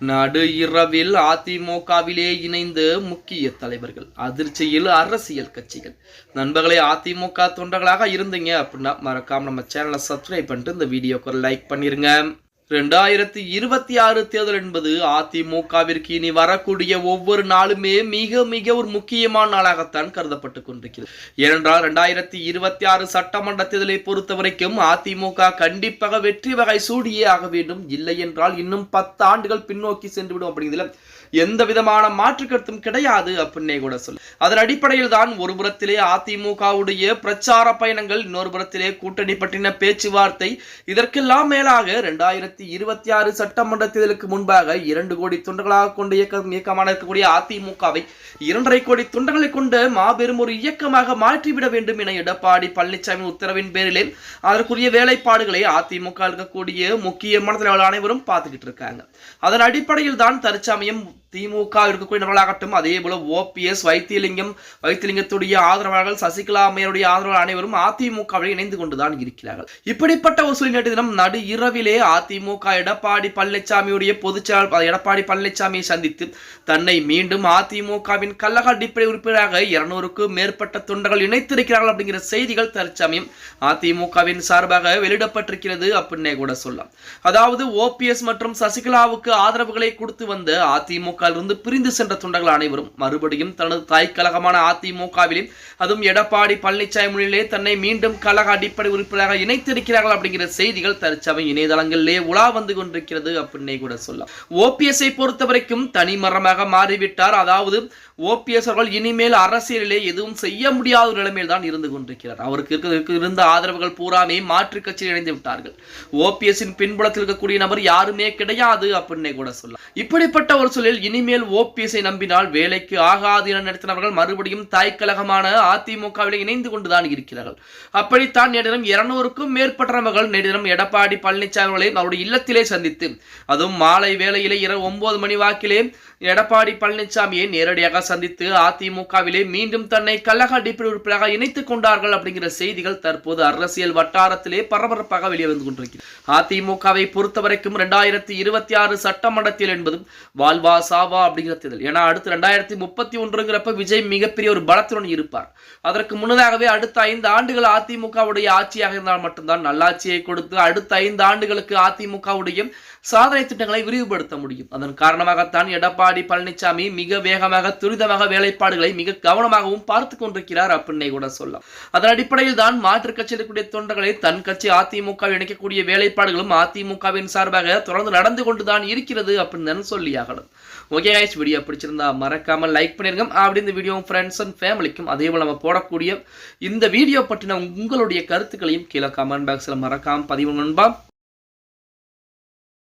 நடு இரவில் அதிமுகவிலே இணைந்து முக்கிய தலைவர்கள். அதிர்ச்சியில் அரசியல் கட்சிகள். நண்பர்களே அதிமுக தொண்டர்களாக இருந்தீங்க அப்படின்னா மறக்காம நம்ம சேனலை சப்ஸ்கிரைப் பண்ணிட்டு இந்த வீடியோக்கு லைக் பண்ணிருங்க. ரெண்டாயிரத்தி இருபத்தி ஆறு தேர்தல் என்பது அதிமுகவிற்கு இனி வரக்கூடிய ஒவ்வொரு நாளுமே மிக மிக ஒரு முக்கியமான நாளாகத்தான் கருதப்பட்டு கொண்டிருக்கிறது. ஏனென்றால் ரெண்டாயிரத்தி இருபத்தி ஆறு சட்டமன்ற தேர்தலை பொறுத்த வரைக்கும் அதிமுக கண்டிப்பாக வெற்றி வகை சூடியே ஆக வேண்டும். இல்லை என்றால் இன்னும் பத்து ஆண்டுகள் பின்னோக்கி சென்றுவிடும் அப்படிங்கிறதுல எந்த விதமான மாற்று கருத்தும் கிடையாது அப்படின்னே கூட சொல்லு அதன் அடிப்படையில் தான் ஒரு புறத்திலே அதிமுகவுடைய பிரச்சார பயணங்கள் இன்னொரு புறத்திலே கூட்டணி பற்றின பேச்சுவார்த்தை இதற்கெல்லாம் மேலாக இரண்டாயிரத்தி இருபத்தி ஆறு சட்டமன்ற தேர்தலுக்கு முன்பாக இரண்டு கோடி தொண்டர்களாக கொண்ட இயக்கம் இயக்கமான இருக்கக்கூடிய அதிமுகவை இரண்டரை கோடி தொண்டர்களை கொண்டு மாபெரும் ஒரு இயக்கமாக மாற்றிவிட வேண்டும் என எடப்பாடி பழனிசாமி உத்தரவின் பேரிலே அதற்குரிய வேலைப்பாடுகளை அதிமுக இருக்கக்கூடிய முக்கியமான தலைவர்கள் அனைவரும் பார்த்துக்கிட்டு இருக்காங்க. அதன் அடிப்படையில் தான் தற்சமயம் திமுக இருக்கக்கூடிய நபர்களாகட்டும் அதே போல ஓபிஎஸ் வைத்தியலிங்கம் வைத்தியலிங்கத்துடைய ஆதரவாளர்கள் சசிகலா அம்மையருடைய ஆதரவாளர் அனைவரும் அதிமுகவில் இணைந்து கொண்டுதான் இருக்கிறார்கள். இப்படிப்பட்ட ஒரு சூழ்நிலை தினம் நடு இரவிலே அதிமுக எடப்பாடி பழனிசாமியுடைய பொதுச்செயலாளர் எடப்பாடி பழனிசாமியை சந்தித்து தன்னை மீண்டும் அதிமுகவின் கள்ளக அடிப்படை உறுப்பினராக இருநூறுக்கும் மேற்பட்ட தொண்டர்கள் இணைத்திருக்கிறார்கள் அப்படிங்கிற செய்திகள் தற்சமயம் அதிமுகவின் சார்பாக வெளியிடப்பட்டிருக்கிறது அப்படின்னே கூட சொல்லலாம். அதாவது ஓபிஎஸ் மற்றும் சசிகலாவுக்கு ஆதரவுகளை கொடுத்து வந்த அதிமுக இருந்து பிரிந்து சென்ற தொண்டர்கள் அனைவரும் மறுபடியும் தனது தாய் கழகமான அதிமுகவிலே அதுவும் எடப்பாடி பழனிசாமி முன்னிலே தன்னை மீண்டும் கழக அடிப்படை உறுப்பினராக இணைத்திருக்கிறார்கள் அப்படிங்கிற செய்திகள் தற்சமயம் இணையதளங்களிலே உலா வந்து கொண்டிருக்கிறது அப்படின்னே கூட சொல்லலாம். ஓபிஎஸ்ஐ பொறுத்த வரைக்கும் தனிமரமாக மாறிவிட்டார். அதாவது ஓபிஎஸ் அவர்கள் இனிமேல் அரசியலிலே எதுவும் செய்ய முடியாத நிலைமையில் தான் இருந்து கொண்டிருக்கிறார். அவருக்கு இருந்த ஆதரவுகள் பூராமே மாற்றுக் கட்சியில் இணைந்து விட்டார்கள். ஓபிஎஸ்ஸின் பின்புலத்தில் இருக்கக்கூடிய நபர் யாருமே கிடையாது அப்படின்னே கூட சொல்லலாம். இப்படிப்பட்ட ஒரு சூழலில் இனிமேல் ஓபிஎஸ்ஐ நம்பினால் வேலைக்கு ஆகாது என நடத்தினவர்கள் மறுபடியும் தாய்க்கழகமான அதிமுகவில் இணைந்து கொண்டுதான் இருக்கிறார்கள். அப்படித்தான் நேரிடம் இருநூறுக்கும் மேற்பட்ட நபர்கள் நேரிடம் எடப்பாடி பழனிசாமி அவர்களை அவருடைய இல்லத்திலே சந்தித்து அதுவும் மாலை வேளையிலே இரவு ஒன்பது மணி வாக்கிலே எடப்பாடி பழனிசாமியை நேரடியாக சந்தித்து அதிமுகவிலே மீண்டும் தன்னை கழக அடிப்படை உறுப்பினராக இணைத்துக் கொண்டார்கள் அப்படிங்கிற செய்திகள் தற்போது அரசியல் வட்டாரத்திலே பரபரப்பாக வெளியே வந்து கொண்டிருக்கிறது. அதிமுகவை பொறுத்தவரைக்கும் இரண்டாயிரத்தி இருபத்தி ஆறு சட்டமன்றத்தில் என்பதும் வாழ்வா சாவா அப்படிங்கிற தேர்தல். ஏன்னா அடுத்து ரெண்டாயிரத்தி முப்பத்தி ஒன்றுங்கிறப்ப விஜய் மிகப்பெரிய ஒரு பலத்துடன் இருப்பார். அதற்கு முன்னதாகவே அடுத்த ஐந்து ஆண்டுகள் அதிமுகவுடைய ஆட்சியாக இருந்தால் மட்டும்தான் நல்லாட்சியை கொடுத்து அடுத்த ஐந்து ஆண்டுகளுக்கு அதிமுகவுடைய சாதனை திட்டங்களை விரிவுபடுத்த முடியும். அதன் காரணமாகத்தான் எடப்பாடி பழனிசாமி மிக வேகமாக துரிதமாக வேலைப்பாடுகளை மிக கவனமாகவும் பார்த்து கொண்டிருக்கிறார் அப்படின்னே கூட சொல்லலாம். அதன் அடிப்படையில் தான் மாற்றுக் கட்சியில் இருக்கக்கூடிய தொண்டர்களை தன் கட்சி அதிமுக இணைக்கக்கூடிய வேலைப்பாடுகளும் அதிமுகவின் சார்பாக தொடர்ந்து நடந்து கொண்டுதான் இருக்கிறது அப்படின்னு சொல்லி சொல்லியாகணும் ஓகே guys வீடியோ பிடிச்சிருந்தா மறக்காம லைக் பண்ணிருங்க. அப்படி இந்த வீடியோ ஃப்ரெண்ட்ஸ் அண்ட் ஃபேமிலிக்கும் அதே போல் நம்ம போடக்கூடிய இந்த வீடியோ பற்றின உங்களுடைய கருத்துக்களையும் கீழே கமெண்ட் பாக்ஸில் மறக்காம பதிவு நண்பா